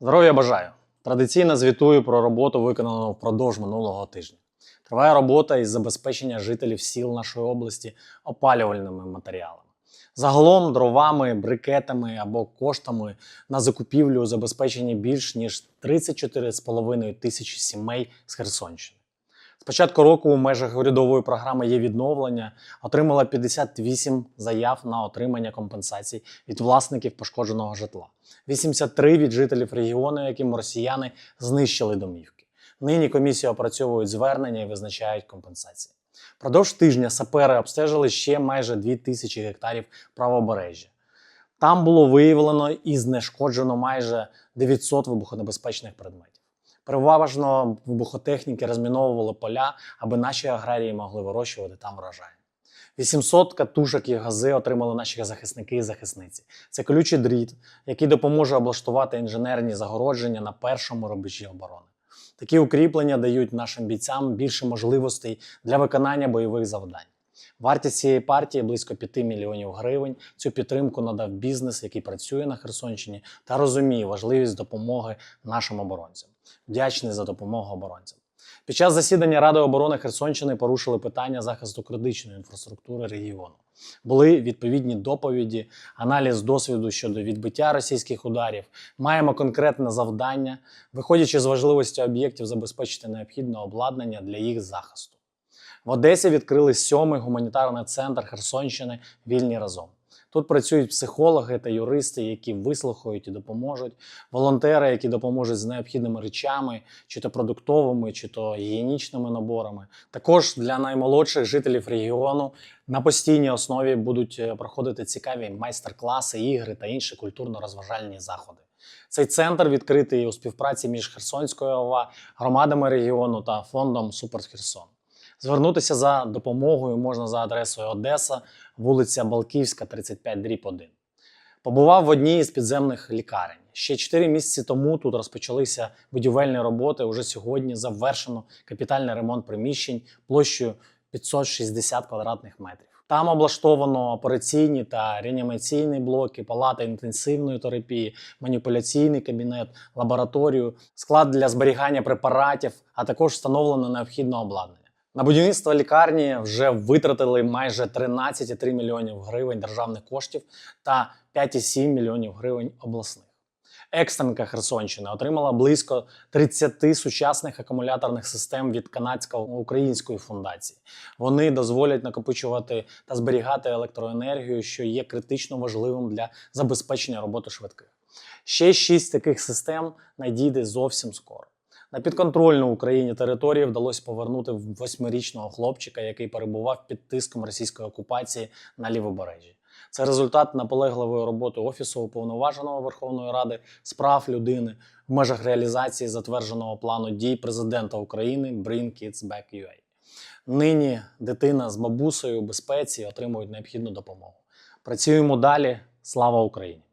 Здоров'я бажаю! Традиційно звітую про роботу, виконану впродовж минулого тижня. Триває робота із забезпечення жителів сіл нашої області опалювальними матеріалами. Загалом дровами, брикетами або коштами на закупівлю забезпечені більш ніж 34,5 тисячі сімей з Херсонщини. З початку року у межах урядової програми є відновлення отримала 58 заяв на отримання компенсацій від власників пошкодженого житла. 83 від жителів регіону, яким росіяни знищили домівки. Нині комісія опрацьовують звернення і визначають компенсації. Продовж тижня сапери обстежили ще майже 2 тисячі гектарів правобережжя. Там було виявлено і знешкоджено майже 900 вибухонебезпечних предметів. Переважно вибухотехніки розміновували поля, аби наші аграрії могли вирощувати там врожай. 800 катушок і гази отримали наші захисники і захисниці. Це колючий дріт, який допоможе облаштувати інженерні загородження на першому рубежі оборони. Такі укріплення дають нашим бійцям більше можливостей для виконання бойових завдань. Вартість цієї партії близько 5 мільйонів гривень. Цю підтримку надав бізнес, який працює на Херсонщині та розуміє важливість допомоги нашим оборонцям. Вдячний за допомогу оборонцям. Під час засідання Ради оборони Херсонщини порушили питання захисту критичної інфраструктури регіону. Були відповідні доповіді, аналіз досвіду щодо відбиття російських ударів. Маємо конкретне завдання, виходячи з важливості об'єктів, забезпечити необхідне обладнання для їх захисту. В Одесі відкрили сьомий гуманітарний центр Херсонщини Вільні разом. Тут працюють психологи та юристи, які вислухають і допоможуть, волонтери, які допоможуть з необхідними речами, чи то продуктовими, чи то гігієнічними наборами. Також для наймолодших жителів регіону на постійній основі будуть е, проходити цікаві майстер-класи, ігри та інші культурно-розважальні заходи. Цей центр відкритий у співпраці між Херсонською ОВА, громадами регіону та фондом Супер Херсон. Звернутися за допомогою можна за адресою Одеса, вулиця Балківська, 35 дріб 1. Побував в одній із підземних лікарень. Ще 4 місяці тому тут розпочалися будівельні роботи. Уже сьогодні завершено капітальний ремонт приміщень площею 560 квадратних метрів. Там облаштовано операційні та реанімаційні блоки, палата інтенсивної терапії, маніпуляційний кабінет, лабораторію, склад для зберігання препаратів, а також встановлено необхідне обладнання. На будівництво лікарні вже витратили майже 13,3 мільйонів гривень державних коштів та 5,7 мільйонів гривень обласних. Екстренка Херсонщини отримала близько 30 сучасних акумуляторних систем від канадсько-української фундації. Вони дозволять накопичувати та зберігати електроенергію, що є критично важливим для забезпечення роботи швидких. Ще шість таких систем надійде зовсім скоро. На підконтрольну Україні території вдалося повернути восьмирічного хлопчика, який перебував під тиском російської окупації на лівобережжі. Це результат наполегливої роботи Офісу уповноваженого Верховної Ради з прав людини в межах реалізації затвердженого плану дій президента України Bring Kids Back UA. Нині дитина з бабусею у безпеці отримують необхідну допомогу. Працюємо далі. Слава Україні!